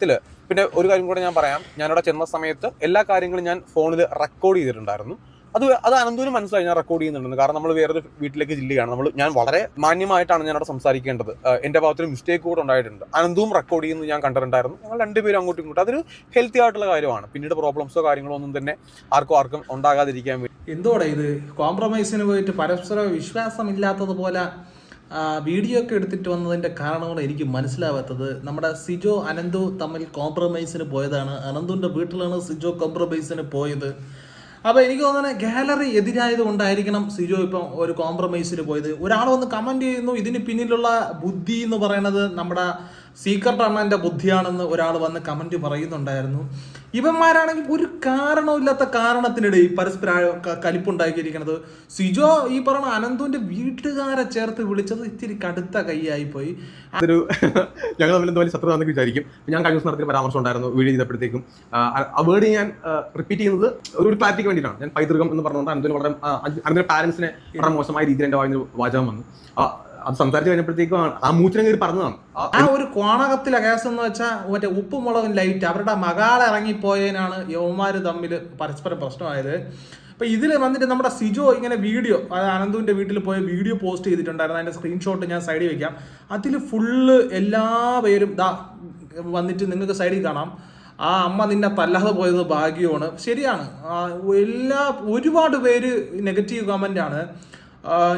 കാര്യത്തിൽ പിന്നെ ഒരു കാര്യം കൂടെ ഞാൻ പറയാം. ഞാനവിടെ ചെന്ന സമയത്ത് എല്ലാ കാര്യങ്ങളും ഞാൻ ഫോണിൽ റെക്കോർഡ് ചെയ്തിട്ടുണ്ടായിരുന്നു. അത് അത് അനന്തൂരും മനസ്സിലായി ഞാൻ റെക്കോർഡ് ചെയ്യുന്നുണ്ടെന്ന്. കാരണം നമ്മൾ വേറൊരു വീട്ടിലേക്ക് ജില്ലയാണ് നമ്മൾ ഞാൻ വളരെ മാന്യമായിട്ടാണ് ഞാൻ അവിടെ സംസാരിക്കേണ്ടത് എന്റെ ഭാഗത്തൊരു മിസ്റ്റേക്ക് കൂടെ ഉണ്ടായിട്ടുണ്ട്. അനന്തവും റെക്കോർഡ് ചെയ്യുന്നത് ഞാൻ കണ്ടിട്ടുണ്ടായിരുന്നു. ഞങ്ങൾ രണ്ടുപേരും അങ്ങോട്ടും ഇങ്ങോട്ടും. അതൊരു ഹെൽത്തി ആയിട്ടുള്ള കാര്യമാണ്. പിന്നീട് പ്രോബ്ലംസോ കാര്യങ്ങളോ ഒന്നും തന്നെ ആർക്കും ആർക്കും ഉണ്ടാകാതിരിക്കാൻ വേണ്ടി. എന്തോടെ ഇത്? കോംപ്രമൈസിന് പോയിട്ട് പരസ്പര വിശ്വാസമില്ലാത്തതുപോലെ വീഡിയോ ഒക്കെ എടുത്തിട്ട് വന്നതിന്റെ കാരണമാണ് എനിക്ക് മനസ്സിലാവാത്തത്. നമ്മുടെ സിജോ അനന്തു തമ്മിൽ കോംപ്രമൈസിന് പോയതാണ്. അനന്തുവിന്റെ വീട്ടിലാണ് സിജോ കോംപ്രമൈസിന് പോയത്. അപ്പോൾ എനിക്ക് തോന്നുന്നത് ഗാലറി എതിരായത് കൊണ്ടായിരിക്കണം സിജോ ഇപ്പം ഒരു കോംപ്രമൈസിന് പോയത്. ഒരാൾ വന്ന് കമന്റ് ചെയ്യുന്നു ഇതിന് പിന്നിലുള്ള ബുദ്ധി എന്ന് പറയുന്നത് നമ്മുടെ സീക്രട്ട് റഹ്മാന്റെ ബുദ്ധിയാണെന്ന് ഒരാൾ വന്ന് കമന്റ് പറയുന്നുണ്ടായിരുന്നു. ഇവന്മാരാണെങ്കിൽ ഒരു കാരണമില്ലാത്ത കാരണത്തിനിടെ ഈ പരസ്പര കലിപ്പുണ്ടാക്കിയിരിക്കുന്നത്. സിജോ ഈ പറഞ്ഞ അനന്തുവിന്റെ വീട്ടുകാരെ ചേർത്ത് വിളിച്ചത് ഇത്തിരി കടുത്ത കൈയായി പോയി അതൊരു ഞങ്ങൾ തമ്മിൽ എന്തോ ശത്രു എന്നൊക്കെ വിചാരിക്കും. ഞാൻ കഴിഞ്ഞ ദിവസം നടത്തിയ പരാമർശം ഉണ്ടായിരുന്നു വീഡിയോ ചെയ്തപ്പോഴത്തേക്കും. ആ, വേർഡ് ഞാൻ റിപ്പീറ്റ് ചെയ്യുന്നത് ഒരു ക്ലാരിറ്റിക്ക് വേണ്ടിയിട്ടാണ്. ഞാൻ പൈതൃകം എന്ന് പറഞ്ഞുകൊണ്ട് അനന്തിന് വളരെ അനന്തിന്റെ പാരന്റ്സിനെ വളരെ മോശമായ രീതിയിൽ എന്റെ വായിന്ന് വാചകം വന്നു. അത് സംസാരിച്ച് കഴിഞ്ഞപ്പോഴത്തേക്കും ആ- മൂച്ചിനെ കയറി പറഞ്ഞതാണ്. ആ, ഒരു കോണകത്തിലെ കേസ് എന്ന് വെച്ചാൽ മറ്റേ ഉപ്പുമുളകും ലൈറ്റ് അവരുടെ മകാളെ ഇറങ്ങിപ്പോയതിനാണ് യവന്മാര് തമ്മിൽ പരസ്പരം പ്രശ്നമായത്. അപ്പൊ ഇതിൽ വന്നിട്ട് നമ്മുടെ സിജോ ഇങ്ങനെ വീഡിയോ അനന്തുവിന്റെ വീട്ടിൽ പോയ വീഡിയോ പോസ്റ്റ് ചെയ്തിട്ടുണ്ടായിരുന്നു. അതിന്റെ സ്ക്രീൻഷോട്ട് ഞാൻ സൈഡിൽ വെക്കാം. അതിൽ ഫുള്ള് എല്ലാ പേരും ദാ വന്നിട്ട് നിങ്ങൾക്ക് സൈഡിൽ കാണാം. ആ അമ്മ നിന്നെ തല്ലാതെ പോയത് ഭാഗ്യമാണ്. ശരിയാണ്. എല്ലാ ഒരുപാട് പേര് നെഗറ്റീവ് കമന്റ് ആണ്.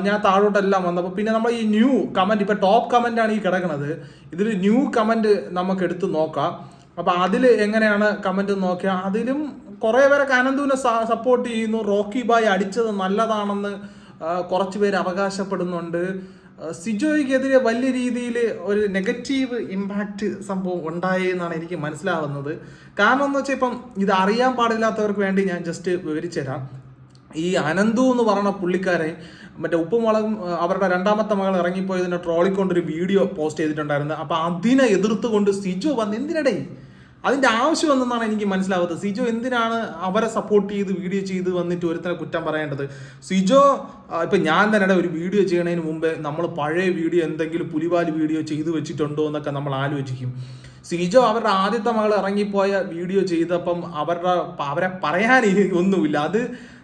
ഞാൻ താഴോട്ടെല്ലാം വന്നപ്പോൾ പിന്നെ നമ്മൾ ഈ ന്യൂ കമന്റ് ഇപ്പോൾ ടോപ്പ് കമന്റ് ആണ് ഈ കിടക്കുന്നത് ഇതിൽ ന്യൂ കമന്റ് നമുക്ക് എടുത്ത് നോക്കാം. അപ്പോൾ അതിൽ എങ്ങനെയാണ് കമന്റ് നോക്കിയാൽ അതിലും കുറേ പേരൊക്കെ അനന്തുവിനെ സപ്പോർട്ട് ചെയ്യുന്നു. റോക്കി ബായ് അടിച്ചത് നല്ലതാണെന്ന് കുറച്ച് പേര് അവകാശപ്പെടുന്നുണ്ട്. സിജോയ്ക്കെതിരെ വലിയ രീതിയിൽ ഒരു നെഗറ്റീവ് ഇമ്പാക്റ്റ് സംഭവം ഉണ്ടായി എന്നാണ് എനിക്ക് മനസ്സിലാവുന്നത്. കാരണം എന്ന് വെച്ചാൽ ഇപ്പം ഇത് അറിയാൻ പാടില്ലാത്തവർക്ക് വേണ്ടി ഞാൻ ജസ്റ്റ് വിവരിച്ചു തരാം. ഈ അനന്തു എന്ന് പറയുന്ന പുള്ളിക്കാരെ മറ്റേ ഉപ്പുമുളകും അവരുടെ രണ്ടാമത്തെ മകൾ ഇറങ്ങിപ്പോയതിനെ ട്രോളിക്കൊണ്ടൊരു വീഡിയോ പോസ്റ്റ് ചെയ്തിട്ടുണ്ടായിരുന്നു. അപ്പൊ അതിനെ എതിർത്തുകൊണ്ട് സിജു വന്ന് എന്തിനടേ? അതിന്റെ ആവശ്യം എന്തെന്നാണ് എനിക്ക് മനസ്സിലാവുന്നത് സിജോ എന്തിനാണ് അവരെ സപ്പോർട്ട് ചെയ്ത് വീഡിയോ ചെയ്ത് വന്നിട്ട് ഒരുത്തനെ കുറ്റം പറയേണ്ടത്? സിജോ ഇപ്പൊ ഞാൻ തന്നെ ഒരു വീഡിയോ ചെയ്യണതിന് മുമ്പേ നമ്മൾ പഴയ വീഡിയോ എന്തെങ്കിലും പുലിവാൽ വീഡിയോ ചെയ്തു വെച്ചിട്ടുണ്ടോ എന്നൊക്കെ നമ്മൾ ആലോചിക്കും. സിജോ അവരുടെ ആദ്യത്തെ മകൾ ഇറങ്ങിപ്പോയ വീഡിയോ ചെയ്തപ്പം അവരുടെ അവരെ പറയാൻ ഒന്നുമില്ല. അത്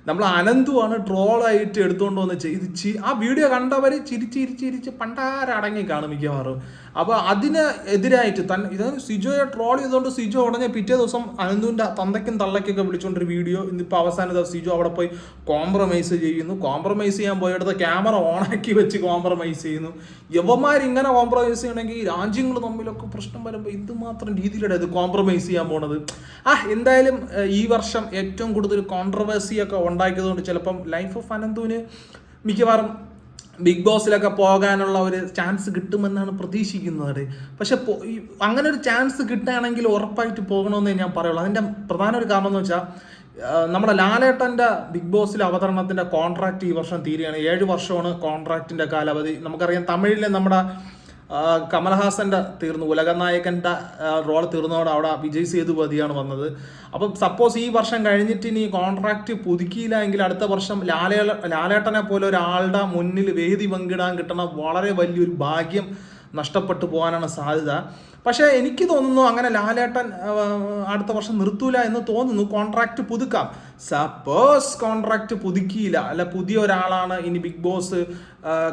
നമ്മൾ അനന്തുവാണ് ട്രോളായിട്ട് എടുത്തുകൊണ്ട് വന്ന് ചെയ്തിച്ച് ആ വീഡിയോ കണ്ടവർ ചിരിച്ച് ചിരിച്ച് ചിരിച്ച് പണ്ടാരടങ്ങി കാണും മിക്കവാറും. അപ്പോൾ അതിന് എതിരായിട്ട് തൻ ഇത് സിജോയെ ട്രോൾ ചെയ്തുകൊണ്ട് സിജോ ഉടനെ പിറ്റേ ദിവസം അനന്തുവിന്റെ തന്തയ്ക്കും തള്ളയ്ക്കൊക്കെ വിളിച്ചുകൊണ്ടൊരു വീഡിയോ ഇന്നിപ്പോൾ അവസാന ദിവസം സിജോ അവിടെ പോയി കോംപ്രമൈസ് ചെയ്യുന്നു. കോംപ്രമൈസ് ചെയ്യാൻ പോയെടുത്ത ക്യാമറ ഓണാക്കി വെച്ച് കോംപ്രമൈസ് ചെയ്യുന്നു. യവന്മാർ ഇങ്ങനെ കോംപ്രമൈസ് ചെയ്യണമെങ്കിൽ രാജ്യങ്ങൾ തമ്മിലൊക്കെ പ്രശ്നം വരുമ്പോൾ ഇതുമാത്രം രീതിയിലാണ് ഇത് കോംപ്രമൈസ് ചെയ്യാൻ പോണത്? ആ എന്തായാലും ഈ വർഷം ഏറ്റവും കൂടുതൽ കോൺട്രവേഴ്സി ഒക്കെ ഉണ്ടാക്കിയതുകൊണ്ട് ചിലപ്പം ലൈഫ് ഓഫ് അനന്തുവിന് മിക്കവാറും ബിഗ് ബോസിലൊക്കെ പോകാനുള്ള ഒരു ചാൻസ് കിട്ടുമെന്നാണ് പ്രതീക്ഷിക്കുന്നത്. പക്ഷെ അങ്ങനെ ഒരു ചാൻസ് കിട്ടുകയാണെങ്കിൽ ഉറപ്പായിട്ട് പോകണമെന്നേ ഞാൻ പറയുള്ളൂ. അതിന്റെ പ്രധാന ഒരു കാരണം എന്ന് വെച്ചാൽ നമ്മുടെ ലാലേട്ടന്റെ ബിഗ് ബോസിലെ അവതരണത്തിന്റെ കോൺട്രാക്ട് ഈ വർഷം തീരുകയാണ്. ഏഴ് വർഷമാണ് കോൺട്രാക്റ്റിന്റെ കാലാവധി. നമുക്കറിയാം തമിഴിലെ നമ്മുടെ ആ, കമൽഹാസന്റെ തീർന്നു ഉലകനായകന്റെ റോൾ തീർന്നതോടെ അവിടെ വിജയ് സേതുപതിയാണ് വന്നത്. അപ്പം സപ്പോസ് ഈ വർഷം കഴിഞ്ഞിട്ട് ഇനി കോൺട്രാക്ട് പുതുക്കിയില്ല എങ്കിൽ അടുത്ത വർഷം ലാലേ ലാലേട്ടനെ പോലെ ഒരാളുടെ മുന്നിൽ വേദി പങ്കിടാൻ കിട്ടണ വളരെ വലിയൊരു ഭാഗ്യം നഷ്ടപ്പെട്ടു പോകാനാണ് സാധ്യത. പക്ഷേ എനിക്ക് തോന്നുന്നു അങ്ങനെ ലാലേട്ടൻ അടുത്ത വർഷം നിർത്തൂല എന്ന് തോന്നുന്നു. കോൺട്രാക്റ്റ് പുതുക്കാം. സപ്പോസ് കോൺട്രാക്റ്റ് പുതുക്കിയില്ല. അല്ല പുതിയ ഒരാളാണ് ഇനി ബിഗ് ബോസ്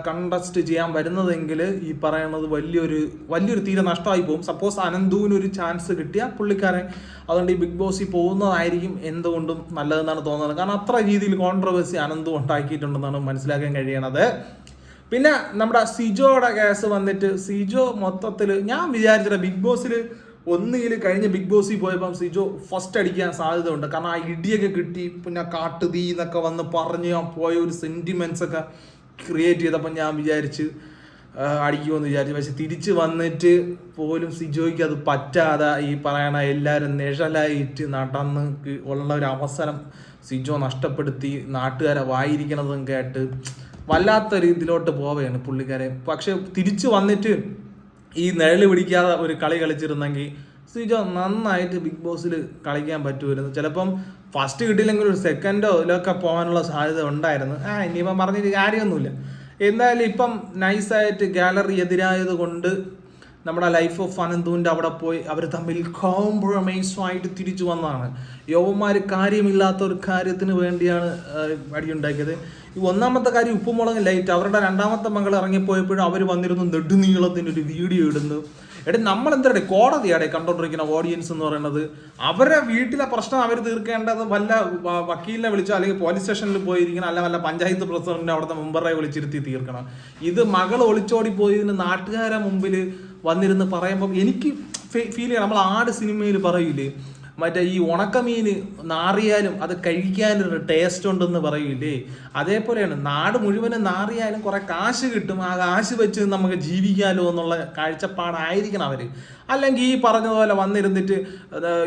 കണ്ടസ്റ്റ് ചെയ്യാൻ വരുന്നതെങ്കിൽ ഈ പറയുന്നത് വലിയൊരു വലിയൊരു തീരെ നഷ്ടമായി പോകും. സപ്പോസ് അനന്തുവിന് ഒരു ചാൻസ് കിട്ടിയ പുള്ളിക്കാരൻ അതുകൊണ്ട് ഈ ബിഗ് ബോസിൽ പോകുന്നതായിരിക്കും എന്തുകൊണ്ടും നല്ലതെന്നാണ് തോന്നുന്നത്. കാരണം അത്ര രീതിയിൽ കോൺട്രവേഴ്സി അനന്തു ഉണ്ടാക്കിയിട്ടുണ്ടെന്നാണ് മനസ്സിലാക്കാൻ കഴിയണത്. പിന്നെ നമ്മുടെ സിജോയുടെ കേസ് വന്നിട്ട് സിജോ മൊത്തത്തിൽ ഞാൻ വിചാരിച്ചില്ല ബിഗ് ബോസിൽ ഒന്നുകിൽ കഴിഞ്ഞ ബിഗ് ബോസിൽ പോയപ്പം സിജോ ഫസ്റ്റ് അടിക്കാൻ സാധ്യത ഉണ്ട് കാരണം ആ ഇടിയൊക്കെ കിട്ടി പിന്നെ കാട്ടു തീ എന്നൊക്കെ വന്ന് പറഞ്ഞ് ഞാൻ പോയ ഒരു സെന്റിമെൻസ് ഒക്കെ ക്രിയേറ്റ് ചെയ്തപ്പോൾ ഞാൻ വിചാരിച്ച് അടിക്കുമെന്ന് വിചാരിച്ചു. പക്ഷെ തിരിച്ച് വന്നിട്ട് പോലും സിജോയ്ക്ക് അത് പറ്റാതെ ഈ പറയണ എല്ലാവരും നിഴലായിട്ട് നടന്ന് ഉള്ള ഒരു അവസരം സിജോ നഷ്ടപ്പെടുത്തി നാട്ടുകാരെ വായിരിക്കണതും കേട്ട് വല്ലാത്ത രീതിയിലോട്ട് പോവുകയാണ് പുള്ളിക്കാരെ. പക്ഷെ തിരിച്ചു വന്നിട്ട് ഈ നിഴൽ പിടിക്കാതെ ഒരു കളി കളിച്ചിരുന്നെങ്കിൽ സുജോ നന്നായിട്ട് ബിഗ് ബോസിൽ കളിക്കാൻ പറ്റുമായിരുന്നു. ചിലപ്പം ഫസ്റ്റ് കിട്ടിയില്ലെങ്കിൽ ഒരു സെക്കൻഡോ ഇതിലൊക്കെ പോകാനുള്ള സാധ്യത ഉണ്ടായിരുന്നു. ആ ഇനിയിപ്പം പറഞ്ഞിട്ട് കാര്യമൊന്നുമില്ല. എന്തായാലും ഇപ്പം നൈസായിട്ട് ഗാലറി എതിരായത് കൊണ്ട് നമ്മുടെ ലൈഫ് ഓഫ് അനന്തുവിന്റെ അവിടെ പോയി അവർ തമ്മിൽ കോംപ്രമൈസ് ആയിട്ട് തിരിച്ചു വന്നതാണ്. യവന്മാർ കാര്യമില്ലാത്ത ഒരു കാര്യത്തിന് വേണ്ടിയാണ് അടി അടിയുണ്ടാക്കിയത് ഈ ഒന്നാമത്തെ കാര്യം ഉപ്പുമുളക് ലൈറ്റ് അവരുടെ രണ്ടാമത്തെ മകൾ ഇറങ്ങിപ്പോയപ്പോഴും അവർ വന്നിരുന്നു നെടുനീളത്തിന്റെ ഒരു വീഡിയോ ഇടുന്നു. എടേ നമ്മൾ എന്താണ് കോടതിയാടെ കണ്ടോണ്ടിരിക്കുന്ന ഓഡിയൻസ് എന്ന് പറയുന്നത്? അവരെ വീട്ടിലെ പ്രശ്നം അവർ തീർക്കേണ്ടത് വല്ല വക്കീലിനെ വിളിച്ചോ അല്ലെങ്കിൽ പോലീസ് സ്റ്റേഷനിൽ പോയിരിക്കണം അല്ല വല്ല പഞ്ചായത്ത് പ്രസിഡന്റിനെ അവിടുത്തെ മെമ്പറെ വിളിച്ചിരുത്തി തീർക്കണം. ഇത് മകൾ ഒളിച്ചോടി പോയതിന് നാട്ടുകാരെ മുമ്പിൽ വന്നിരുന്ന് പറയുമ്പോൾ എനിക്ക് ഫീൽ ചെയ്യണം. നമ്മൾ ആട് സിനിമയിൽ പറയൂലേ മറ്റേ ഈ ഉണക്കമീൻ നാറിയാലും അത് കഴിക്കാനൊരു ടേസ്റ്റ് ഉണ്ടെന്ന് പറയൂലേ? അതേപോലെയാണ് നാട് മുഴുവനും നാറിയാലും കുറെ കാശ് കിട്ടും. ആ കാശ് വെച്ച് നമുക്ക് ജീവിക്കാലോ എന്നുള്ള കാഴ്ചപ്പാടായിരിക്കണം അവർ അല്ലെങ്കിൽ ഈ പറഞ്ഞതുപോലെ വന്നിരുന്നിട്ട്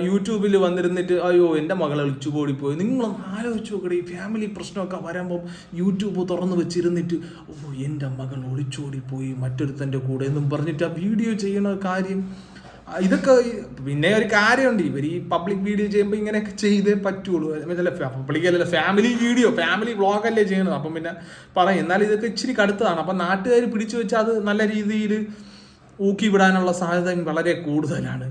യൂട്യൂബിൽ വന്നിരുന്നിട്ട് അയ്യോ എന്റെ മകൾ ഒളിച്ചുപോടിപ്പോയി. നിങ്ങളൊന്ന് ആലോചിച്ച് ഈ ഫാമിലി പ്രശ്നമൊക്കെ വരുമ്പം യൂട്യൂബ് തുറന്നു വെച്ചിരുന്നിട്ട് ഓ എന്റെ മകൾ ഒളിച്ചോടിപ്പോയി മറ്റൊരുത്തന്റെ കൂടെ എന്നും പറഞ്ഞിട്ട് ആ വീഡിയോ ചെയ്യണ കാര്യം. ഇതൊക്കെ പിന്നെ ഒരു കാര്യമുണ്ട്. ഇവർ ഈ പബ്ലിക് വീഡിയോ ചെയ്യുമ്പോൾ ഇങ്ങനെയൊക്കെ ചെയ്തേ പറ്റുള്ളൂ. പബ്ലിക് അല്ലല്ലോ ഫാമിലി വീഡിയോ ഫാമിലി വ്ളോഗല്ലേ ചെയ്യണത്. അപ്പം പിന്നെ പറയും എന്നാൽ ഇതൊക്കെ ഇച്ചിരി കടുത്തതാണ്. അപ്പം നാട്ടുകാർ പിടിച്ചു വെച്ചാൽ അത് നല്ല രീതിയിൽ ഊക്കി വിടാനുള്ള സാധ്യത വളരെ കൂടുതലാണ്.